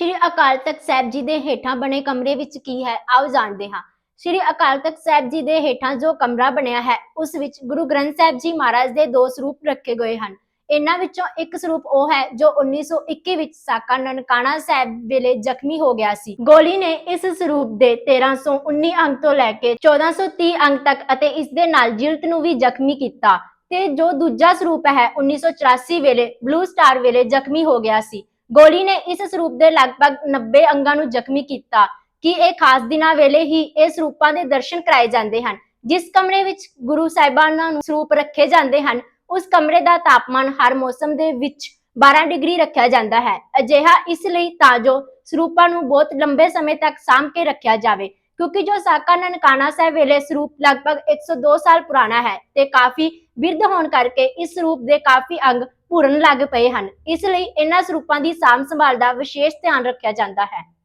ਸ਼੍ਰੀ ਅਕਾਲ ਤਖਤ ਸਾਹਿਬ ਜੀ ਦੇ ਹੇਠਾਂ ਬਣੇ ਕਮਰੇ ਵਿੱਚ ਕੀ ਹੈ? ਆਓ ਜਾਣਦੇ ਹਾਂ। ਸ਼੍ਰੀ ਅਕਾਲ ਤਖਤ ਸਾਹਿਬ ਜੀ ਦੇ ਹੇਠਾਂ ਜੋ ਕਮਰਾ ਬਣਿਆ ਹੈ, ਉਸ ਵਿੱਚ ਗੁਰੂ ਗ੍ਰੰਥ ਸਾਹਿਬ ਜੀ ਮਹਾਰਾਜ ਦੇ ਦੋ ਸਰੂਪ ਰੱਖੇ ਗਏ ਹਨ। ਇਹਨਾਂ ਵਿੱਚੋਂ ਇੱਕ ਸਰੂਪ ਉਹ ਹੈ ਜੋ 1921 ਵਿੱਚ ਸਾਕਾ ਨਨਕਾਣਾ ਸਾਹਿਬ ਵੇਲੇ ਜ਼ਖਮੀ ਹੋ ਗਿਆ ਸੀ। ਗੋਲੀ ਨੇ ਇਸ ਸਰੂਪ ਦੇ 1319 ਅੰਕ ਤੋਂ ਲੈ ਕੇ 1430 ਅੰਕ ਤੱਕ ਅਤੇ ਇਸ ਦੇ ਨਾਲ ਜਿਲਤ ਨੂੰ ਵੀ ਜ਼ਖਮੀ ਕੀਤਾ। ਤੇ ਜੋ ਦੂਜਾ ਸਰੂਪ ਹੈ 1984 ਵੇਲੇ ਬਲੂ ਸਟਾਰ ਵੇਲੇ ਜ਼ਖਮੀ ਹੋ ਗਿਆ ਸੀ। ਗੋਲੀ ਨੇ ਇਸ ਸਰੂਪ ਦੇ ਲਗਭਗ 90 ਅੰਗਾਂ ਨੂੰ ਜ਼ਖਮੀ ਕੀਤਾ ਕਿ ਇਹ ਖਾਸ ਦਿਨਾਂ ਵੇਲੇ ਹੀ ਇਹ ਸਰੂਪਾਂ ਦੇ ਦਰਸ਼ਨ ਕਰਾਏ ਜਾਂਦੇ ਹਨ। ਜਿਸ ਕਮਰੇ ਵਿੱਚ ਗੁਰੂ ਸਾਹਿਬਾਨਾਂ ਨੂੰ ਸਰੂਪ ਰੱਖੇ ਜਾਂਦੇ ਹਨ, ਉਸ ਕਮਰੇ ਦਾ ਤਾਪਮਾਨ ਹਰ ਮੌਸਮ ਦੇ ਵਿੱਚ 12 ਡਿਗਰੀ ਰੱਖਿਆ ਜਾਂਦਾ ਹੈ। ਅਜਿਹਾ ਇਸ ਲਈ ਤਾਂ ਜੋ ਸਰੂਪਾਂ ਨੂੰ ਬਹੁਤ ਲੰਬੇ ਸਮੇਂ ਤੱਕ ਸਾਂਭ ਕੇ ਰੱਖਿਆ ਜਾਵੇ। ਕਿਉਂਕਿ ਜੋ ਸਾਕਾ ਨਨਕਾਣਾ ਸਾਹਿਬ ਵੇਲੇ ਸਰੂਪ ਲਗਭਗ 102 ਸਾਲ ਪੁਰਾਣਾ ਹੈ ਤੇ ਕਾਫੀ ਬਿਰਧ ਹੋਣ ਕਰਕੇ ਇਸ ਸਰੂਪ ਦੇ ਕਾਫੀ ਅੰਗ ਭੁਰਨ ਲੱਗ ਪਏ ਹਨ। ਇਸ ਲਈ ਇਹਨਾਂ ਸਰੂਪਾਂ ਦੀ ਸਾਂਭ ਸੰਭਾਲ ਦਾ ਵਿਸ਼ੇਸ਼ ਧਿਆਨ ਰੱਖਿਆ ਜਾਂਦਾ ਹੈ।